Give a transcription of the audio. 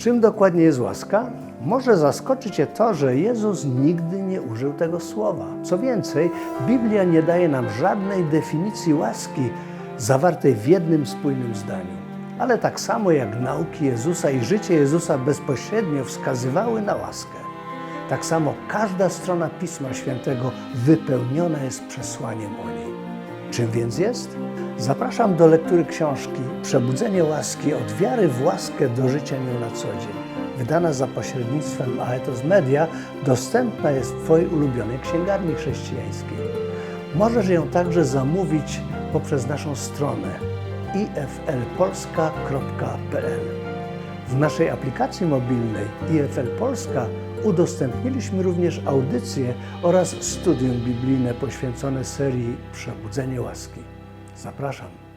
Czym dokładnie jest łaska? Może zaskoczyć Cię to, że Jezus nigdy nie użył tego słowa. Co więcej, Biblia nie daje nam żadnej definicji łaski zawartej w jednym spójnym zdaniu. Ale tak samo jak nauki Jezusa i życie Jezusa bezpośrednio wskazywały na łaskę, tak samo każda strona Pisma Świętego wypełniona jest przesłaniem o niej. Czym więc jest? Zapraszam do lektury książki Przebudzenie łaski od wiary w łaskę do życia nią na co dzień. Wydana za pośrednictwem Aetos Media, dostępna jest w Twojej ulubionej księgarni chrześcijańskiej. Możesz ją także zamówić poprzez naszą stronę iflpolska.pl. W naszej aplikacji mobilnej IFL Polska udostępniliśmy również audycje oraz studium biblijne poświęcone serii Przebudzenie łaski. Zapraszam.